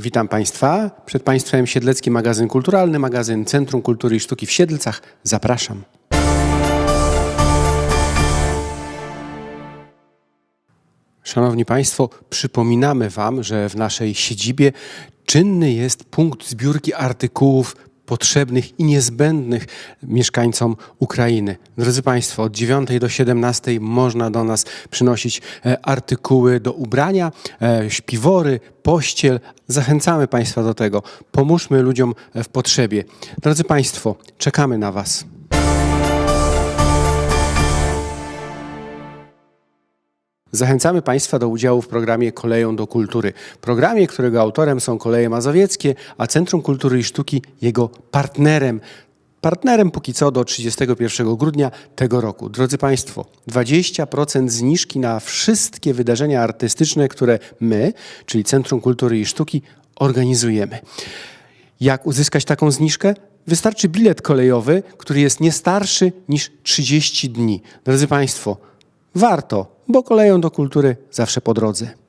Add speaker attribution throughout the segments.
Speaker 1: Witam Państwa. Przed Państwem Siedlecki Magazyn Kulturalny, magazyn Centrum Kultury i Sztuki w Siedlcach. Zapraszam. Szanowni Państwo, przypominamy Wam, że w naszej siedzibie czynny jest punkt zbiórki artykułów potrzebnych i niezbędnych mieszkańcom Ukrainy. Drodzy Państwo, od 9 do 17 można do nas przynosić e, artykuły do ubrania, e, śpiwory, pościel. Zachęcamy Państwa do tego. Pomóżmy ludziom e, w potrzebie. Drodzy Państwo, czekamy na Was. Zachęcamy Państwa do udziału w programie Koleją do Kultury. Programie, którego autorem są Koleje Mazowieckie, a Centrum Kultury i Sztuki jego partnerem. Partnerem póki co do 31 grudnia tego roku. Drodzy Państwo, 20% zniżki na wszystkie wydarzenia artystyczne, które my, czyli Centrum Kultury i Sztuki, organizujemy. Jak uzyskać taką zniżkę? Wystarczy bilet kolejowy, który jest nie starszy niż 30 dni. Drodzy Państwo, warto, bo koleją do kultury zawsze po drodze.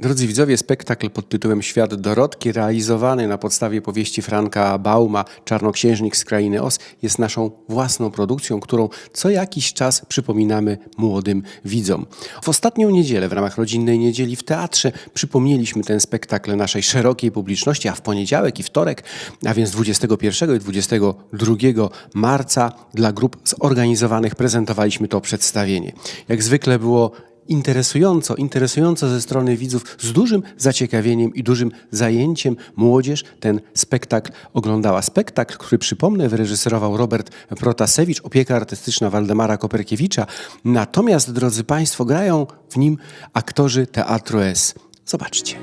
Speaker 1: Drodzy widzowie, spektakl pod tytułem Świat Dorotki, realizowany na podstawie powieści Franka Bauma Czarnoksiężnik z Krainy Os, jest naszą własną produkcją, którą co jakiś czas przypominamy młodym widzom. W ostatnią niedzielę, w ramach rodzinnej niedzieli w teatrze, przypomnieliśmy ten spektakl naszej szerokiej publiczności, a w poniedziałek i wtorek, a więc 21 i 22 marca dla grup zorganizowanych prezentowaliśmy to przedstawienie. Jak zwykle było interesująco, interesująco ze strony widzów, z dużym zaciekawieniem i dużym zajęciem młodzież ten spektakl oglądała. Spektakl, który przypomnę, wyreżyserował Robert Protasewicz, opieka artystyczna Waldemara Koperkiewicza. Natomiast, drodzy Państwo, grają w nim aktorzy Teatru S. Zobaczcie.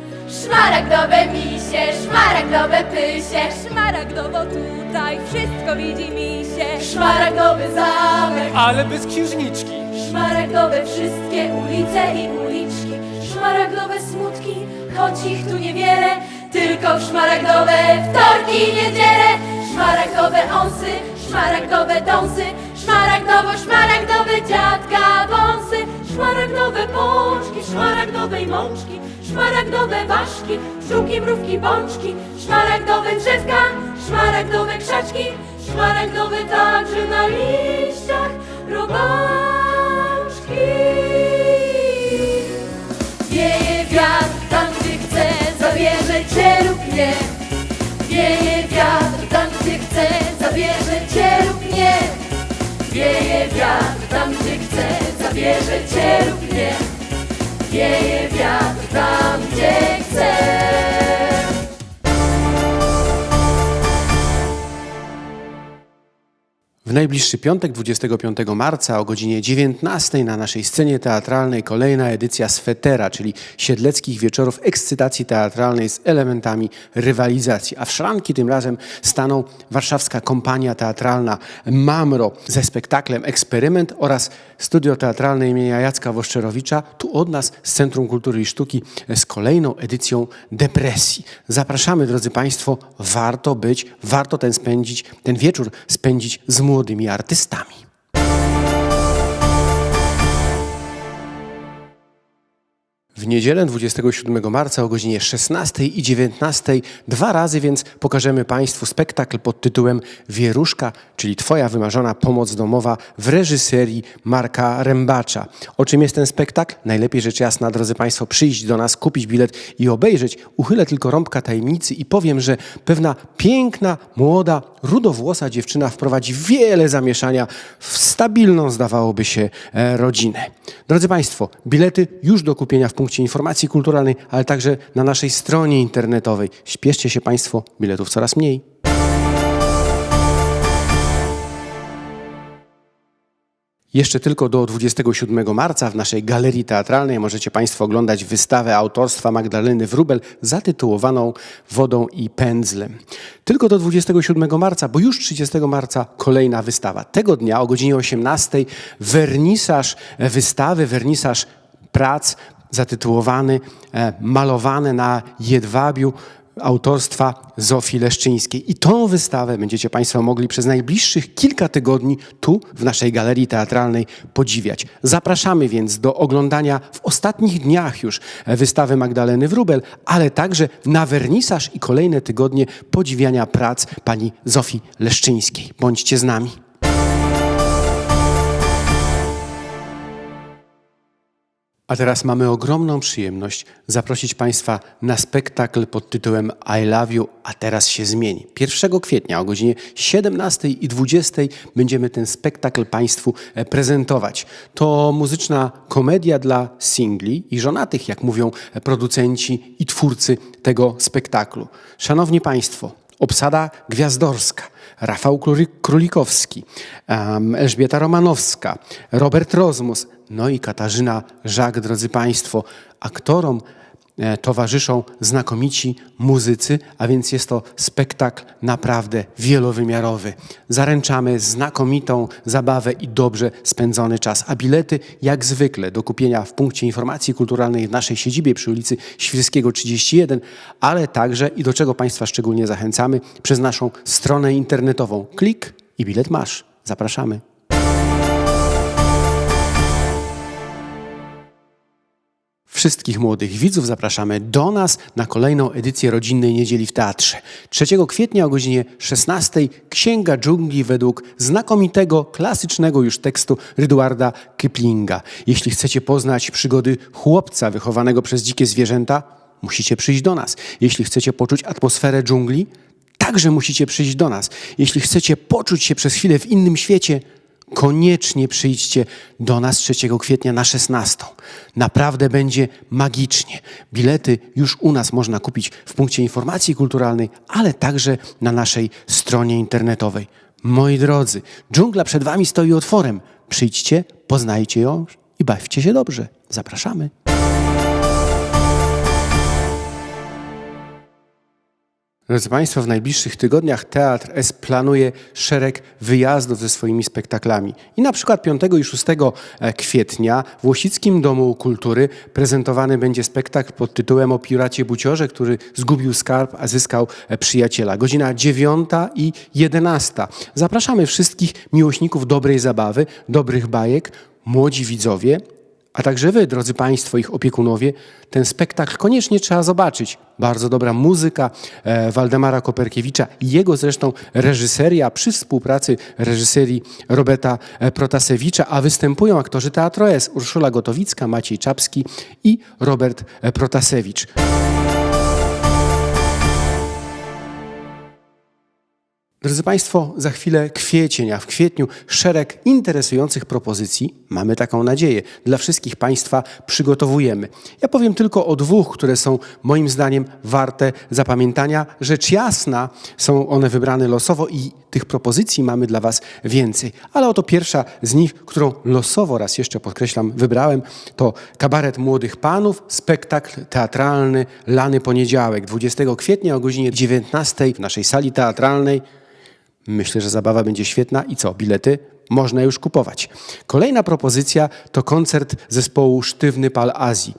Speaker 2: Szmaragdowe misie, szmaragdowe pysie,
Speaker 3: Szmaragdowo tutaj wszystko widzi mi się
Speaker 2: szmaragdowy zamek,
Speaker 4: Ale bez księżniczki.
Speaker 2: Szmaragdowe wszystkie ulice i uliczki, szmaragdowe smutki, choć ich tu niewiele, tylko w szmaragdowe wtorki i niedziele, szmaragdowe onsy, szmaragdowe dąsy, szmaragdowo, szmaragdowe dziadka wąsy, szmaragdowe pączki, szmaragdowej mączki, szmaragdowe ważki, pszczółki, mrówki, bączki, szmaragdowe drzewka, szmaragdowe krzaczki, szmaragdowe także na liściach robaczki. Chce, zabierze cię lub nie. Wieje wiatr tam, gdzie chce.
Speaker 1: Najbliższy piątek, 25 marca o godzinie 19 na naszej scenie teatralnej kolejna edycja Swetera, czyli Siedleckich Wieczorów Ekscytacji Teatralnej z elementami rywalizacji. A w szranki tym razem staną warszawska kompania teatralna Mamro ze spektaklem Eksperyment oraz studio teatralne imienia Jacka Woszczerowicza, tu od nas z Centrum Kultury i Sztuki z kolejną edycją Depresji. Zapraszamy, drodzy Państwo, warto być, warto ten spędzić, ten wieczór spędzić z młodymi artystami. W niedzielę 27 marca o godzinie 16 i 19 dwa razy więc pokażemy Państwu spektakl pod tytułem Wieruszka, czyli Twoja wymarzona pomoc domowa w reżyserii Marka Rębacza. O czym jest ten spektakl? Najlepiej rzecz jasna, drodzy Państwo, przyjść do nas, kupić bilet i obejrzeć. Uchylę tylko rąbka tajemnicy i powiem, że pewna piękna, młoda, rudowłosa dziewczyna wprowadzi wiele zamieszania w stabilną, zdawałoby się, e, rodzinę. Drodzy Państwo, bilety już do kupienia w punkcie informacji kulturalnej, ale także na naszej stronie internetowej. Śpieszcie się Państwo, biletów coraz mniej. Jeszcze tylko do 27 marca w naszej galerii teatralnej możecie Państwo oglądać wystawę autorstwa Magdaleny Wrubel zatytułowaną Wodą i pędzlem. Tylko do 27 marca, bo już 30 marca kolejna wystawa. Tego dnia o godzinie 18 wernisaż wystawy, wernisaż prac zatytułowany e, Malowane na jedwabiu autorstwa Zofii Leszczyńskiej. I tą wystawę będziecie Państwo mogli przez najbliższych kilka tygodni tu w naszej galerii teatralnej podziwiać. Zapraszamy więc do oglądania w ostatnich dniach już wystawy Magdaleny Wróbel, ale także na wernisaż i kolejne tygodnie podziwiania prac pani Zofii Leszczyńskiej. Bądźcie z nami. A teraz mamy ogromną przyjemność zaprosić Państwa na spektakl pod tytułem I Love You, a teraz się zmieni. 1 kwietnia o godzinie 17 i 20 będziemy ten spektakl Państwu e, prezentować. To muzyczna komedia dla singli i żonatych, jak mówią e, producenci i twórcy tego spektaklu. Szanowni Państwo, obsada gwiazdorska. Rafał Króli- Królikowski, Elżbieta Romanowska, Robert Rozmus, no i Katarzyna Żak, drodzy Państwo. Aktorom towarzyszą znakomici muzycy, a więc jest to spektakl naprawdę wielowymiarowy. Zaręczamy znakomitą zabawę i dobrze spędzony czas. A bilety, jak zwykle, do kupienia w punkcie informacji kulturalnej w naszej siedzibie przy ulicy Świrskiego 31, ale także i do czego Państwa szczególnie zachęcamy, przez naszą stronę internetową. Klik i bilet masz. Zapraszamy. Wszystkich młodych widzów zapraszamy do nas na kolejną edycję rodzinnej niedzieli w teatrze. 3 kwietnia o godzinie 16 Księga dżungli według znakomitego, klasycznego już tekstu Ryduarda Kiplinga. Jeśli chcecie poznać przygody chłopca wychowanego przez dzikie zwierzęta, musicie przyjść do nas. Jeśli chcecie poczuć atmosferę dżungli, także musicie przyjść do nas. Jeśli chcecie poczuć się przez chwilę w innym świecie, koniecznie przyjdźcie do nas 3 kwietnia na 16. Naprawdę będzie magicznie. Bilety już u nas można kupić w punkcie informacji kulturalnej, ale także na naszej stronie internetowej. Moi drodzy, dżungla przed wami stoi otworem. Przyjdźcie, poznajcie ją i bawcie się dobrze. Zapraszamy. Drodzy Państwo, w najbliższych tygodniach Teatr S planuje szereg wyjazdów ze swoimi spektaklami. I na przykład 5 i 6 kwietnia w Łosickim Domu Kultury prezentowany będzie spektakl pod tytułem o piracie Buciorze, który zgubił skarb, a zyskał e, przyjaciela. Godzina 9 i 11. Zapraszamy wszystkich miłośników dobrej zabawy, dobrych bajek, młodzi widzowie, a także wy, drodzy Państwo, ich opiekunowie, ten spektakl koniecznie trzeba zobaczyć. Bardzo dobra muzyka e, Waldemara Koperkiewicza i jego zresztą reżyseria przy współpracy reżyserii Roberta e, Protasewicza, a występują aktorzy Teatro S. Urszula Gotowicka, Maciej Czapski i Robert e, Protasewicz. Drodzy Państwo, za chwilę kwiecień, a w kwietniu szereg interesujących propozycji, mamy taką nadzieję, dla wszystkich Państwa przygotowujemy. Ja powiem tylko o dwóch, które są moim zdaniem warte zapamiętania. Rzecz jasna, są one wybrane losowo i tych propozycji mamy dla Was więcej. Ale oto pierwsza z nich, którą losowo, raz jeszcze podkreślam, wybrałem, to Kabaret Młodych Panów, spektakl teatralny Lany Poniedziałek, 20 kwietnia o godzinie 19 w naszej sali teatralnej. Myślę, że zabawa będzie świetna i co? Bilety można już kupować. Kolejna propozycja to koncert zespołu Sztywny Pal Azji.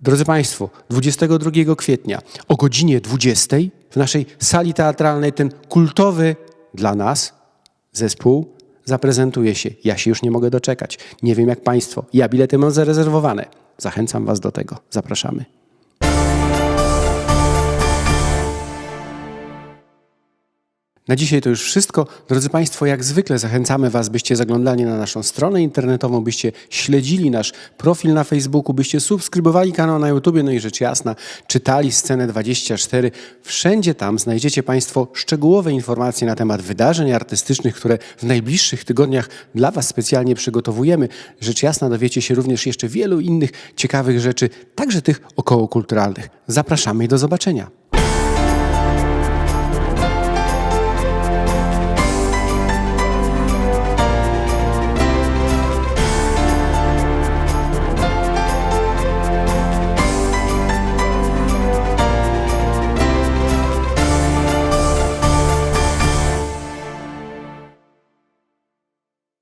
Speaker 1: Drodzy Państwo, 22 kwietnia o godzinie 20 w naszej sali teatralnej ten kultowy dla nas zespół zaprezentuje się. Ja się już nie mogę doczekać. Nie wiem jak Państwo. Ja bilety mam zarezerwowane. Zachęcam Was do tego. Zapraszamy. Na dzisiaj to już wszystko. Drodzy Państwo, jak zwykle zachęcamy Was, byście zaglądali na naszą stronę internetową, byście śledzili nasz profil na Facebooku, byście subskrybowali kanał na YouTubie, no i rzecz jasna, czytali scenę 24. Wszędzie tam znajdziecie Państwo szczegółowe informacje na temat wydarzeń artystycznych, które w najbliższych tygodniach dla Was specjalnie przygotowujemy. Rzecz jasna, dowiecie się również jeszcze wielu innych ciekawych rzeczy, także tych okołokulturalnych. Zapraszamy i do zobaczenia.